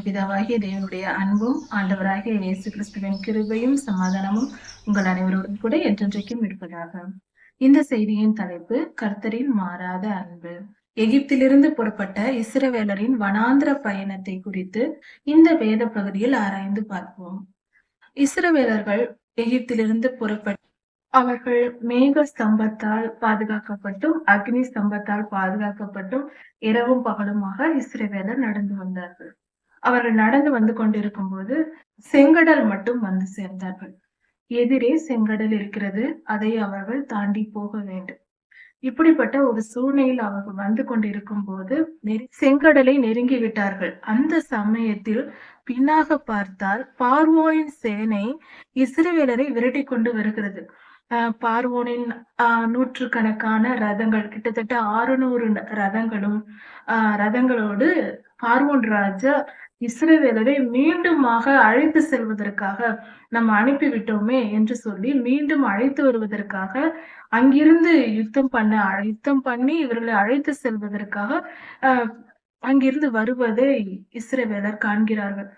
நம்முடைய பிதாவாகிய தேவனுடைய அன்பும் ஆண்டவராகிய இயேசு கிறிஸ்துவின் கிருபையும் சமாதானமும் உங்கள் அனைவரோடும் கூட என்றென்றைக்கும் இருப்பதாக. இந்த செய்தியின் தலைப்பு கர்த்தரின் மாறாத அன்பு. எகிப்திலிருந்து புறப்பட்ட இஸ்ரவேலரின் வனாந்திர பயணத்தை குறித்து இந்த வேத பகுதியில் ஆராய்ந்து பார்ப்போம். இஸ்ரவேலர்கள் எகிப்திலிருந்து புறப்பட்டு அவர்கள் மேக ஸ்தம்பத்தால் பாதுகாக்கப்பட்டும் அக்னி ஸ்தம்பத்தால் பாதுகாக்கப்பட்டும் இரவும் பகலுமாக இஸ்ரேவேலர் நடந்து வந்தார்கள். அவர்கள் நடந்து வந்து கொண்டிருக்கும் போது செங்கடல் மட்டும் வந்து சேர்ந்தார்கள். எதிரே செங்கடல் இருக்கிறது. அதை அவர்கள் தாண்டி போக வேண்டும். இப்படிப்பட்ட ஒரு சூழ்நிலையில் அவர்கள் வந்து கொண்டிருக்கும் போது நெரு- செங்கடலை நெருங்கி விட்டார்கள். அந்த சமயத்தில் பின்னாக பார்த்தால் பார்வோனின் சேனை இஸ்ரவேலரை விரட்டி கொண்டு வருகிறது. பார்வோனின் ஆஹ் நூற்றுக்கணக்கான ரதங்கள் கிட்டத்தட்ட ஆறுநூறு ரதங்களும் ஆஹ் ரதங்களோடு பார்வோன் ராஜா இஸ்ரவேலரை மீண்டுமாக அழைத்து செல்வதற்காக நம்ம அனுப்பிவிட்டோமே என்று சொல்லி மீண்டும் அழைத்து வருவதற்காக அங்கிருந்து யுத்தம் பண்ண யுத்தம் பண்ணி இவர்களை அழைத்து செல்வதற்காக அங்கிருந்து வருவதை இஸ்ரவேலர் காண்கிறார்கள்.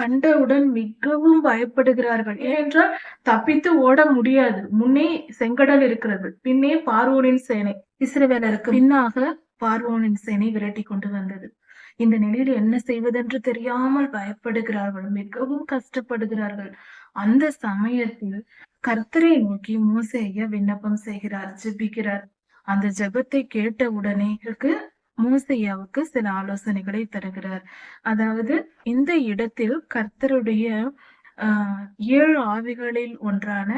கண்டவுடன் மிகவும் பயப்படுகிறார்கள். ஏனென்றால் தப்பித்து ஓட முடியாது. முன்னே செங்கடல் இருக்கிறது. பின்னே பார்வோனின் சேனை. இஸ்ரவேலருக்கு பின்னாக பார்வோனின் சேனை விரட்டி கொண்டு வந்தது. இந்த நிலையில் என்ன செய்வதென்று தெரியாமல் பயப்படுகிறார்கள் மிகவும் கஷ்டப்படுகிறார்கள். அந்த சமயத்தில் கர்த்தரை நோக்கி மூசைய விண்ணப்பம் செய்கிறார் ஜெபிக்கிறார். அந்த ஜெபத்தை கேட்ட உடனே மூசையாவுக்கு மோசையாவுக்கு சில ஆலோசனைகளை தருகிறார். அதாவது இந்த இடத்தில் கர்த்தருடைய ஆஹ் ஏழு ஆவிகளில் ஒன்றான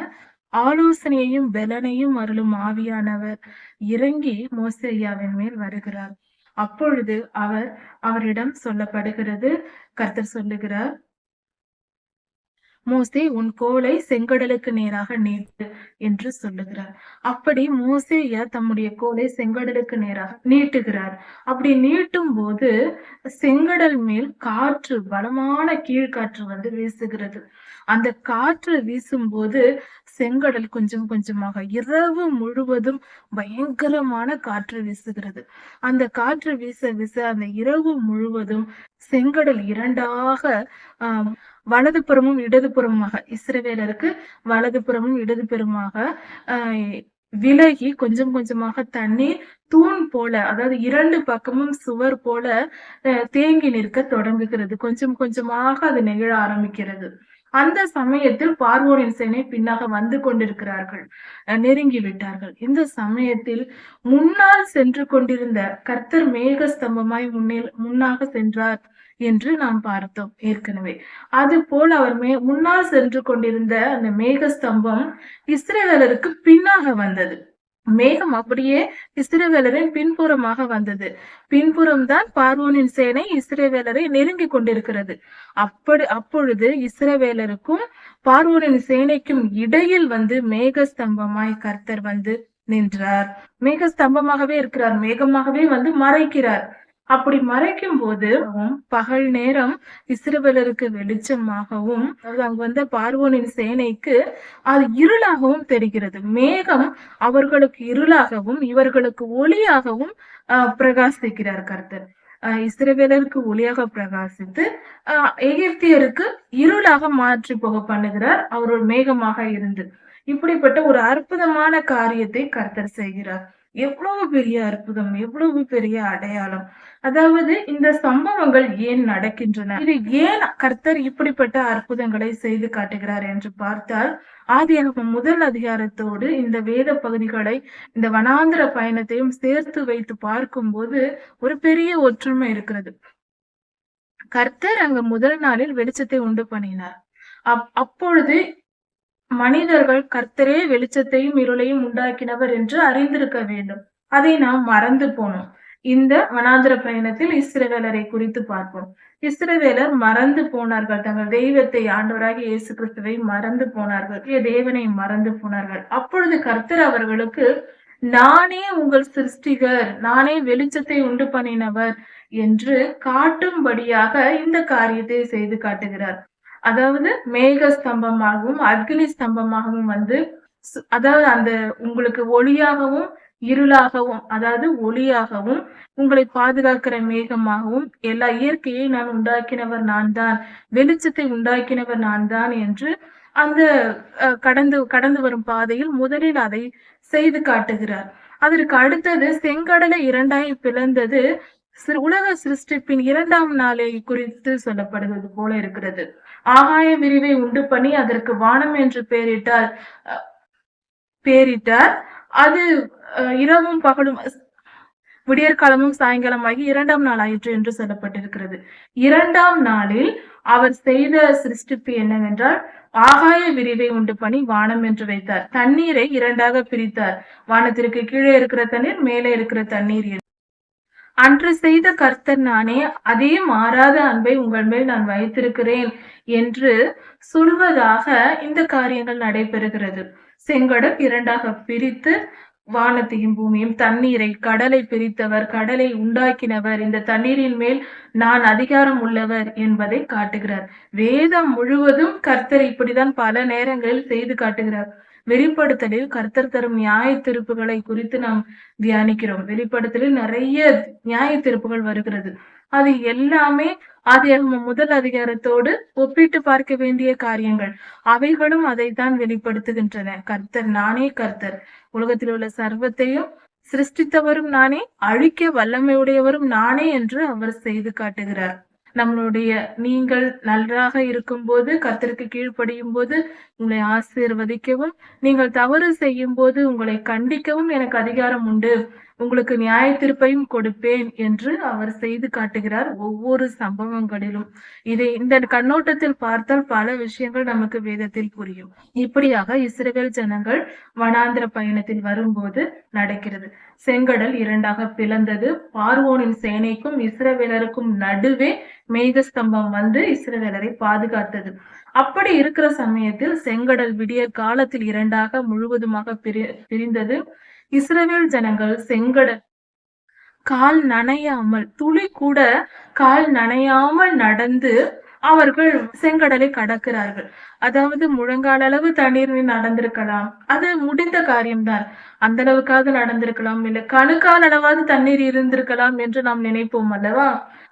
ஆலோசனையையும் பலனையும் அருளும் ஆவியானவர் இறங்கி மோசையாவின் மேல் வருகிறார். அப்பொழுது அவர் அவரிடம் சொல்லப்படுகிறது கர்த்தர் சொல்லுகிறார் மோசே உன் கோலை செங்கடலுக்கு நேராக நீட்டு என்று சொல்லுகிறார். அப்படி மோசேய தம்முடைய கோலை செங்கடலுக்கு நேராக நீட்டுகிறார். அப்படி நீட்டும் போது செங்கடல் மேல் காற்று பலமான கீழ்காற்று வந்து வீசுகிறது. அந்த காற்று வீசும்போது செங்கடல் கொஞ்சம் கொஞ்சமாக இரவு முழுவதும் பயங்கரமான காற்று வீசுகிறது. அந்த காற்று வீச வீச அந்த இரவு முழுவதும் செங்கடல் இரண்டாக ஆஹ் வலதுபுறமும் இடதுபுறமாக இஸ்ரவேலருக்கு வலதுபுறமும் இடதுபுறமாக ஆஹ் விலகி கொஞ்சம் கொஞ்சமாக தண்ணீர் தூண் போல அதாவது இரண்டு பக்கமும் சுவர் போல அஹ், தேங்கி நிற்க தொடங்குகிறது. கொஞ்சம் கொஞ்சமாக அது நெகிழ ஆரம்பிக்கிறது. அந்த சமயத்தில் பார்வோனின் சேனை பின்னாக வந்து கொண்டிருக்கிறார்கள். நெருங்கி விட்டார்கள். இந்த சமயத்தில் முன்னால் சென்று கொண்டிருந்த கர்த்தர் மேக ஸ்தம்பமாய் முன்னே முன்னாக சென்றார் என்று நாம் பார்த்தோம் ஏற்கனவே. அது போல் அவர் மே முன்னால் சென்று கொண்டிருந்த அந்த மேக ஸ்தம்பம் இஸ்ரேலருக்கு பின்னாக வந்தது. மேகம் அப்படியே இஸ்ரவேலரின் பின்புறமாக வந்தது. பின்புறம் தான் பார்வோனின் சேனை இஸ்ரவேலரை நெருங்கி கொண்டிருக்கிறது. அப்படி அப்பொழுது இஸ்ரவேலருக்கும் பார்வோனின் சேனைக்கும் இடையில் வந்து மேக ஸ்தம்பமாய் கர்த்தர் வந்து நின்றார். மேக ஸ்தம்பமாகவே இருக்கிறார். மேகமாகவே வந்து மறைக்கிறார். அப்படி மறைக்கும் போது பகல் நேரம் இஸ்ரவேலருக்கு வெளிச்சமாகவும் அங்கு வந்த பார்வோனின் சேனைக்கு அது இருளாகவும் தெரிகிறது. மேகம் அவர்களுக்கு இருளாகவும் இவர்களுக்கு ஒளியாகவும் ஆஹ் பிரகாசிக்கிறார் கர்த்தர். இஸ்ரவேலருக்கு ஒளியாக பிரகாசித்து எகிப்தியருக்கு இருளாக மாற்றி போக பண்ணுகிறார். அவர் ஒரு மேகமாக இருந்து. இப்படிப்பட்ட ஒரு அற்புதமான காரியத்தை கர்த்தர் செய்கிறார். எவ்வளவு பெரிய அற்புதம் எவ்வளவு பெரிய அடையாளம். அதாவது இந்த சம்பவங்கள் ஏன் நடக்கின்றன? இது ஏன் கர்த்தர் இப்படிப்பட்ட அற்புதங்களை செய்து காட்டுகிறார் என்று பார்த்தால் ஆதியாகமம் முதல் அதிகாரத்தோடு இந்த வேத பகுதிகளை இந்த வனாந்திர பயணத்தையும் சேர்த்து வைத்து பார்க்கும்போது ஒரு பெரிய ஒற்றுமை இருக்கிறது. கர்த்தர் அங்க முதல் நாளில் வெளிச்சத்தை உண்டு பண்ணினார். அப் அப்பொழுது மனிதர்கள் கர்த்தரே வெளிச்சத்தையும் இருளையும் உண்டாக்கினவர் என்று அறிந்திருக்க வேண்டும். அதை நாம் மறந்து போனோம். இந்த வனாந்திர பயணத்தில் இஸ்ரவேலரை குறித்து பார்ப்போம். இஸ்ரவேலர் மறந்து போனார்கள். தங்கள் தெய்வத்தை ஆண்டவராக இயேசு கிறிஸ்துவை மறந்து போனார்கள். தேவனை மறந்து போனார்கள். அப்பொழுது கர்த்தர் அவர்களுக்கு நானே உங்கள் சிருஷ்டிகர். நானே வெளிச்சத்தை உண்டு பண்ணினவர் என்று காட்டும்படியாக இந்த காரியத்தை செய்து காட்டுகிறார். அதாவது மேக ஸ்தம்பமாகவும் அக்னி ஸ்தம்பமாகவும் வந்து அதாவது அந்த உங்களுக்கு ஒளியாகவும் இருளாகவும் அதாவது ஒளியாகவும் உங்களை பாதுகாக்கிற மேகமாகவும் எல்லா இயற்கையை நான் உண்டாக்கினவர் நான் தான் வெளிச்சத்தை உண்டாக்கினவர் நான் தான் என்று அந்த கடந்து கடந்து வரும் பாதையில் முதலில் அதை செய்து காட்டுகிறார். அதற்கு அடுத்தது செங்கடலை இரண்டாய் பிளந்தது சிறு- உலக சிருஷ்டிப்பின் இரண்டாம் நாளை குறித்து சொல்லப்படுவது போல இருக்கிறது. ஆகாய விரிவை உண்டு பண்ணி அதற்கு வானம் என்று பெயரிட்டார் பேரிட்டார் பெயரிட்டார். அது இரவும் பகலும் விடியற்காலமும் சாயங்காலமாகி இரண்டாம் நாள் ஆயிற்று என்று சொல்லப்பட்டிருக்கிறது. இரண்டாம் நாளில் அவர் செய்த சிருஷ்டிப்பு என்னவென்றால் ஆகாய விரிவை உண்டு பண்ணி வானம் என்று வைத்தார். தண்ணீரை இரண்டாக பிரித்தார். வானத்திற்கு கீழே இருக்கிற தண்ணீர் மேலே இருக்கிற தண்ணீர் அன்று செய்த கர்த்தர் நானே அதே மாறாத அன்பை உங்கள் மேல் நான் வைத்திருக்கிறேன் என்று சொல்வதாக இந்த காரியங்கள் நடைபெறுகிறது. செங்கடல் இரண்டாக பிரித்து வானத்தையும் பூமியும் தண்ணீரை கடலை பிரித்தவர் கடலை உண்டாக்கினவர் இந்த தண்ணீரின் மேல் நான் அதிகாரம் உள்ளவர் என்பதை காட்டுகிறார். வேதம் முழுவதும் கர்த்தர் இப்படிதான் பல நேரங்களில் செய்து காட்டுகிறார். வெளிப்படுத்தலில் கர்த்தர் தரும் நியாய திருப்புகளை குறித்து நாம் தியானிக்கிறோம். வெளிப்படுத்தலில் நிறைய நியாய திருப்புகள் வருகிறது. அது எல்லாமே ஆதியாகமம் முதல் அதிகாரத்தோடு ஒப்பிட்டு பார்க்க வேண்டிய காரியங்கள். அவைகளும் அதைத்தான் வெளிப்படுத்துகின்றன. கர்த்தர் நானே கர்த்தர். உலகத்தில் உள்ள சர்வத்தையும் சிருஷ்டித்தவரும் நானே அழிக்க வல்லமையுடையவரும் நானே என்று அவர் செய்து காட்டுகிறார். நம்மளுடைய நீங்கள் நன்றாக இருக்கும்போது கர்த்தருக்கு கீழ்ப்படியும் போது உங்களை ஆசீர்வதிக்கவும் நீங்கள் தவறு செய்யும் போது உங்களை கண்டிக்கவும் எனக்கு அதிகாரம் உண்டு. உங்களுக்கு நியாய தீர்ப்பையும் கொடுப்பேன் என்று அவர் செய்து காட்டுகிறார் ஒவ்வொரு சம்பவங்களிலும். இதை இந்த கண்ணோட்டத்தில் பார்த்தால் பல விஷயங்கள் நமக்கு வேதத்தில் புரியும். இப்படியாக இஸ்ரேல் ஜனங்கள் வனாந்திர பயணத்தில் வரும்போது நடக்கிறது. செங்கடல் இரண்டாக பிளந்தது. பார்வோனின் சேனைக்கும் இஸ்ரவேலருக்கும் நடுவே மேகஸ்தம்பம் வந்து இஸ்ரவேலரை பாதுகாத்தது. அப்படி இருக்கிற சமயத்தில் செங்கடல் விடிய காலத்தில் இரண்டாக முழுவதுமாக பிரி பிரிந்தது. இஸ்ரவேல் ஜனங்கள் செங்கடல் கால் நனையாமல் துளி கூட கால் நனையாமல் நடந்து அவர்கள் செங்கடலை கடக்கிறார்கள். அதாவது முழங்கால் அளவு தண்ணீர் நடந்திருக்கலாம். அது முடிந்த காரியம்தான். அந்த அளவுக்காவது நடந்திருக்கலாம். இல்ல கணுக்கால் அளவாவது தண்ணீர் இருந்திருக்கலாம் என்று நாம் நினைப்போம் அல்லவா?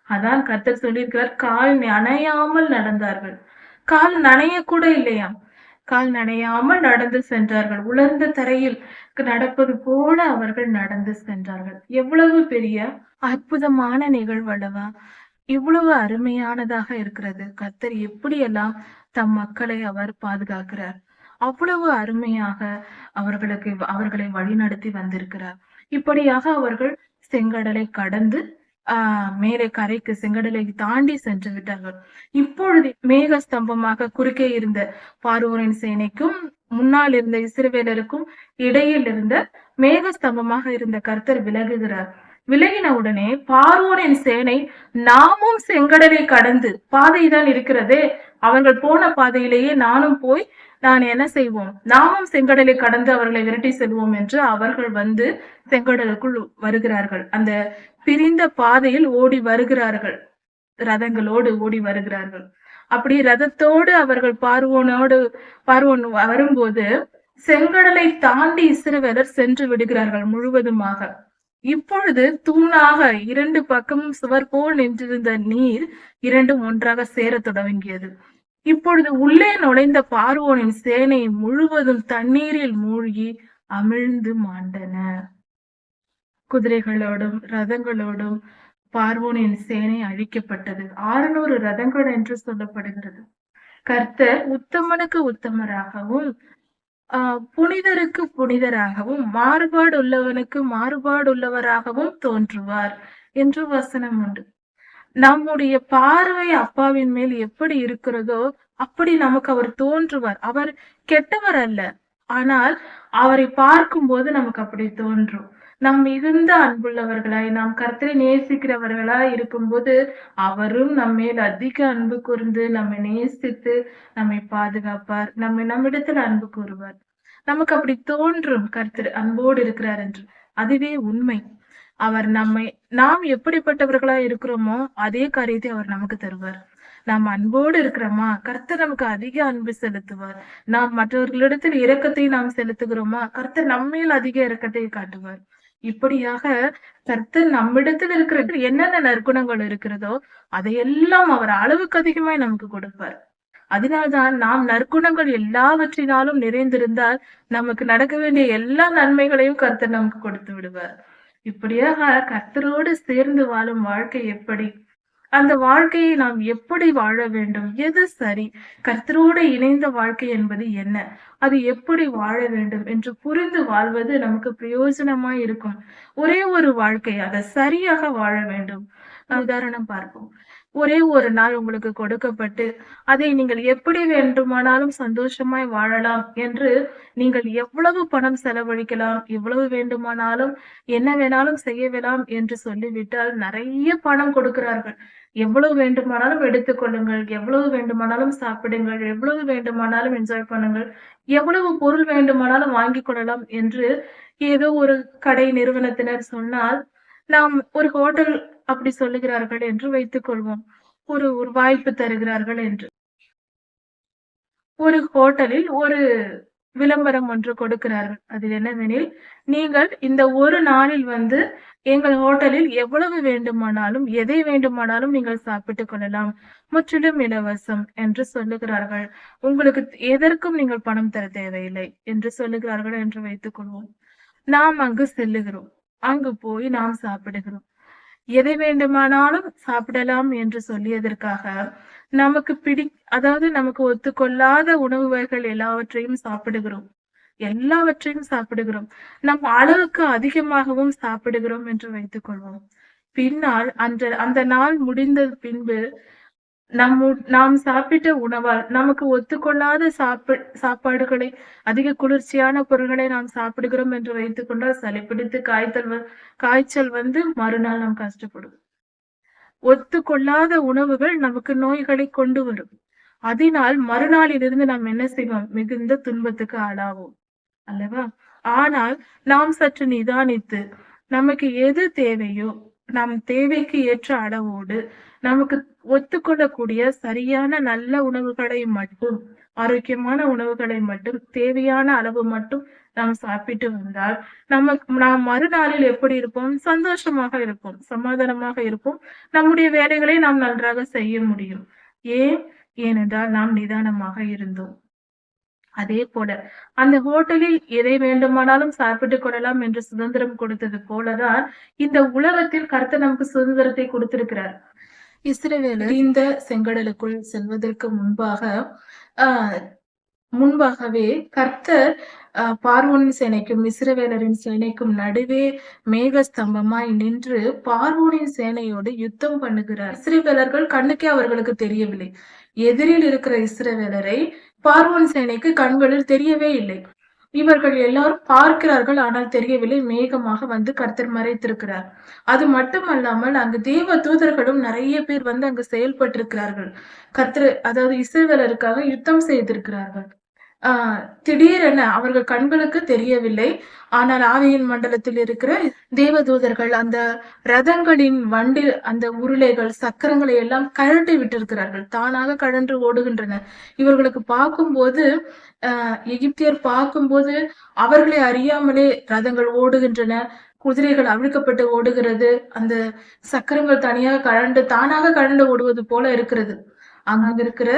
அதான் கர்த்தர் சொல்லியிருக்கிறார். கால் நனையாமல் நடந்தார்கள். கால் நனைய கூட இல்லையாம். கால் நனையாமல் நடந்து சென்றார்கள். உலர்ந்த தரையில் நடப்பது போல அவர்கள் நடந்து சென்றார்கள். எவ்வளவு பெரிய அற்புதமான நிகழ்வு இவ்வளவு அருமையானதாக இருக்கிறது. கத்தர் எப்படியெல்லாம் தம் மக்களை அவர் பாதுகாக்கிறார். அவ்வளவு அருமையாக அவர்களுக்கு அவர்களை வழிநடத்தி வந்திருக்கிறார். இப்படியாக அவர்கள் செங்கடலை கடந்து ஆஹ் மேலே கரைக்கு செங்கடலை தாண்டி சென்று விட்டார்கள். இப்பொழுது மேக ஸ்தம்பமாக குறுக்கே இருந்த பார்வோரின் சேனைக்கும் முன்னால் இருந்த இஸ்ரவேலருக்கும் இடையில் இருந்த மேக ஸ்தம்பமாக இருந்த கர்த்தர் விலகுகிறார். விலகின உடனே பார்வோரின் சேனை நாமும் செங்கடலை கடந்து பாதைதான் இருக்கிறதே. அவர்கள் போன பாதையிலேயே நானும் போய் நான் என்ன செய்வோம்? நாமும் செங்கடலை கடந்து அவர்களை விரட்டி செல்வோம் என்று அவர்கள் வந்து செங்கடலுக்குள் வருகிறார்கள். அந்த பிரிந்த பாதையில் ஓடி வருகிறார்கள். ரதங்களோடு ஓடி வருகிறார்கள். அப்படி ரதத்தோடு அவர்கள் பார்வோனோடு பார்வோன் வரும்போது செங்கடலை தாண்டி இஸ்ரவேலர் சென்று விடுகிறார்கள் முழுவதுமாக. இப்பொழுது தூணாக இரண்டு பக்கமும் சுவர் போல் நின்றிருந்த நீர் இரண்டும் ஒன்றாக சேரத் தொடங்கியது. இப்பொழுது உள்ளே நுழைந்த பார்வோனின் சேனை முழுவதும் தண்ணீரில் மூழ்கி அமிழ்ந்து மாண்டன. குதிரைகளோடும் ரதங்களோடும் பார்வோனின் சேனை அழிக்கப்பட்டது. ஆறுநூறு ரதங்கள் என்று சொல்லப்படுகிறது. கர்த்தர் உத்தமனுக்கு உத்தமராகவும் ஆஹ் புனிதருக்கு புனிதராகவும் மாறுபாடு உள்ளவனுக்கு மாறுபாடு உள்ளவராகவும் தோன்றுவார் என்று வசனம் உண்டு. நம்முடைய பார்வை அப்பாவின் மேல் எப்படி இருக்கிறதோ அப்படி நமக்கு அவர் தோன்றுவார். அவர் கெட்டவர் அல்ல. ஆனால் அவரை பார்க்கும்போது நமக்கு அப்படி தோன்றும். நாம் மிகுந்த அன்புள்ளவர்களாய் நாம் கர்த்தரை நேசிக்கிறவர்களாய் இருக்கும்போது அவரும் நம்ம மேல் அதிக அன்பு கூர்ந்து நம்மை நேசித்து நம்மை பாதுகாப்பார். நம்மை நம்மிடத்தில் அன்பு கூறுவார். நமக்கு அப்படி தோன்றும் கர்த்தர் அன்போடு இருக்கிறார் என்று. அதுவே உண்மை. அவர் நம்மை நாம் எப்படிப்பட்டவர்களா இருக்கிறோமோ அதே காரியத்தை அவர் நமக்கு தருவார். நாம் அன்போடு இருக்கிறோமா? கர்த்தர் நமக்கு அதிக அன்பு செலுத்துவார். நாம் மற்றவர்களிடத்தில் இரக்கத்தை நாம் செலுத்துகிறோமா? கர்த்தர் நம்மேல் அதிக இரக்கத்தை காட்டுவார். இப்படியாக கர்த்தர் நம்மிடத்தில் இருக்கிற என்னென்ன நற்குணங்கள் இருக்கிறதோ அதையெல்லாம் அவர் அளவுக்கு அதிகமாய் நமக்கு கொடுப்பார். அதனால்தான் நாம் நற்குணங்கள் எல்லாவற்றினாலும் நிறைந்திருந்தால் நமக்கு நடக்க வேண்டிய எல்லா நன்மைகளையும் கர்த்தர் நமக்கு கொடுத்து விடுவார். இப்படியாக கர்த்தரோடு சேர்ந்து வாழும் வாழ்க்கை எப்படி? அந்த வாழ்க்கையை நாம் எப்படி வாழ வேண்டும்? எது சரி? கர்த்தரோடு இணைந்த வாழ்க்கை என்பது என்ன? அது எப்படி வாழ வேண்டும் என்று புரிந்து வாழ்வது நமக்கு பிரயோஜனமாய் இருக்கும். ஒரே ஒரு வாழ்க்கை அதை சரியாக வாழ வேண்டும். உதாரணம் பார்ப்போம். ஒரே ஒரு நாள் உங்களுக்கு கொடுக்கப்பட்டு அதை நீங்கள் எப்படி வேண்டுமானாலும் சந்தோஷமாய் வாழலாம் என்று நீங்கள் எவ்வளவு பணம் செலவழிக்கலாம் எவ்வளவு வேண்டுமானாலும் என்ன வேணாலும் செய்ய என்று சொல்லிவிட்டால் நிறைய பணம் கொடுக்கிறார்கள். எவ்வளவு வேண்டுமானாலும் எடுத்துக்கொள்ளுங்கள் எவ்வளவு வேண்டுமானாலும் சாப்பிடுங்கள் எவ்வளவு வேண்டுமானாலும் என்ஜாய் பண்ணுங்கள் எவ்வளவு பொருள் வேண்டுமானாலும் வாங்கிக் கொள்ளலாம் என்று ஏதோ ஒரு கடை நிறுவனத்தினர் சொன்னால் நாம் ஒரு ஹோட்டல் அப்படி சொல்லுகிறார்கள் என்று வைத்துக் கொள்வோம். ஒரு ஒரு வாய்ப்பு தருகிறார்கள் என்று. ஒரு ஹோட்டலில் ஒரு விளம்பரம் ஒன்று கொடுக்கிறார்கள் அதில் என்னவெனில் நீங்கள் இந்த ஒரு நாளில் வந்து எங்கள் ஹோட்டலில் எவ்வளவு வேண்டுமானாலும் எதை வேண்டுமானாலும் நீங்கள் சாப்பிட்டுக் கொள்ளலாம். முற்றிலும் இலவசம் என்று சொல்லுகிறார்கள். உங்களுக்கு எதற்கும் நீங்கள் பணம் தர தேவையில்லை என்று சொல்லுகிறார்கள் என்று வைத்துக் கொள்வோம். நாம் அங்கு செல்லுகிறோம். அங்கு போய் நாம் சாப்பிடுகிறோம். எதை வேண்டுமானாலும் சாப்பிடலாம் என்று சொல்லியதற்காக நமக்கு பிடி அதாவது நமக்கு ஒத்துக்கொள்ளாத உணவு வகைகள் எல்லாவற்றையும் சாப்பிடுகிறோம். எல்லாவற்றையும் சாப்பிடுகிறோம். நம் அளவுக்கு அதிகமாகவும் சாப்பிடுகிறோம் என்று வைத்துக் கொள்வோம் பின்னால் அன்று அந்த நாள் முடிந்த பின்பு நம் நாம் சாப்பிட்ட உணவால் நமக்கு ஒத்துக்கொள்ளாத சாப்பி சாப்பாடுகளை அதிக குளிர்ச்சியான பொருள்களை நாம் சாப்பிடுகிறோம் என்று வைத்துக் கொண்டால் சளி பிடித்து காய்ச்சல் காய்ச்சல் வந்து மறுநாள் நாம் கஷ்டப்படும் ஒத்துக்கொள்ளாத உணவுகள் நமக்கு நோய்களை கொண்டு வரும். அதனால் மறுநாளிலிருந்து நாம் என்ன செய்வோம்? மிகுந்த துன்பத்துக்கு ஆளாவோம். அல்லவா? ஆனால் நாம் சற்று நிதானித்து நமக்கு எது தேவையோ நம் தேவைக்கு ஏற்ற அளவோடு நமக்கு ஒத்துக்கொள்ளக்கூடிய சரியான நல்ல உணவுகளை மட்டும் ஆரோக்கியமான உணவுகளை மட்டும் தேவையான அளவு மட்டும் நாம் சாப்பிட்டு வந்தால் நமக்கு நாம் மறுநாளில் எப்படி இருப்போம்? சந்தோஷமாக இருப்போம் சமாதானமாக இருப்போம். நம்முடைய வேலைகளை நாம் நன்றாக செய்ய முடியும். ஏன்? ஏனென்றால் நாம் நிதானமாக இருந்தோம். அதே போல அந்த ஹோட்டலில் எதை வேண்டுமானாலும் சாப்பிட்டுக் கொள்ளலாம் என்று சுதந்திரம் கொடுத்தது போலதான் இந்த உலகத்தில் கர்த்தர் நமக்கு சுதந்திரத்தை கொடுத்திருக்கிறார். இஸ்ரவேலர் இந்த செங்கடலுக்குள் செல்வதற்கு முன்பாக ஆஹ் முன்பாகவே கர்த்தர் பார்வோனின் சேனைக்கும் இஸ்ரவேலரின் சேனைக்கும் நடுவே மேக ஸ்தம்பமாய் நின்று பார்வோனின் சேனையோடு யுத்தம் பண்ணுகிறார். இஸ்ரவேலர்கள் கண்ணுக்கே அவர்களுக்கு தெரியவில்லை. எதிரில் இருக்கிற இஸ்ரவேலரை பார்வோன் சேனைக்கு கண்களில் தெரியவே இல்லை. இவர்கள் எல்லாரும் பார்க்கிறார்கள் ஆனால் தெரியவில்லை. மேகமாக வந்து கர்த்தர் மறைத்திருக்கிறார். அது மட்டுமல்லாமல் அங்கு தேவ தூதர்களும் நிறைய பேர் வந்து அங்கு செயல்பட்டிருக்கிறார்கள். கர்த்தர் அதாவது இசைவேலருக்காக யுத்தம் செய்திருக்கிறார்கள். திடீரென அவர்கள் கண்களுக்கு தெரியவில்லை. ஆனால் ஆவியின் மண்டலத்தில் இருக்கிற தேவதூதர்கள் அந்த ரதங்களின் வண்டில் அந்த உருளைகள் சக்கரங்களை எல்லாம் கழட்டி விட்டிருக்கிறார்கள். தானாக கழன்று ஓடுகின்றன. இவர்களுக்கு பார்க்கும்போது ஆஹ் எகிப்தியர் பார்க்கும்போது அவர்களை அறியாமலே ரதங்கள் ஓடுகின்றன. குதிரைகள் அவிழ்க்கப்பட்டு ஓடுகிறது. அந்த சக்கரங்கள் தனியாக கழண்டு தானாக கழண்டு ஓடுவது போல இருக்கிறது. அங்க இருக்கிற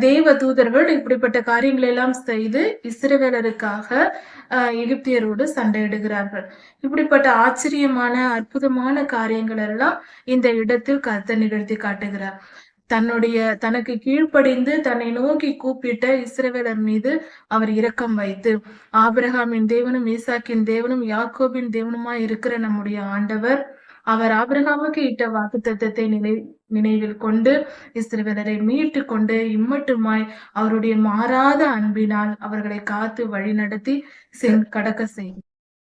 தேவ தூதர்கள் இப்படிப்பட்ட காரியங்களை எல்லாம் செய்து இஸ்ரவேலருக்காக எகிப்தியரோடு சண்டையிடுகிறார்கள். இப்படிப்பட்ட ஆச்சரியமான அற்புதமான காரியங்கள் எல்லாம் இந்த இடத்தில் கருத்தை நிகழ்த்தி காட்டுகிறார். தன்னுடைய தனக்கு கீழ்ப்படிந்து தன்னை நோக்கி கூப்பிட்ட இஸ்ரவேலர் மீது அவர் இரக்கம் வைத்து ஆபிரகாமின் தேவனும் ஈசாக்கின் தேவனும் யாக்கோபின் தேவனுமாய் இருக்கிற நம்முடைய ஆண்டவர் அவர் ஆபிரகாமுக்கு இட்ட வாக்கு தத்துவத்தை நினை நினைவில் கொண்டு இஸ்ரவேலரை மீட்டு கொண்டு இம்மட்டுமாய் அவருடைய மாறாத அன்பினால் அவர்களை காத்து வழி நடத்தி கடக்க செய்யும்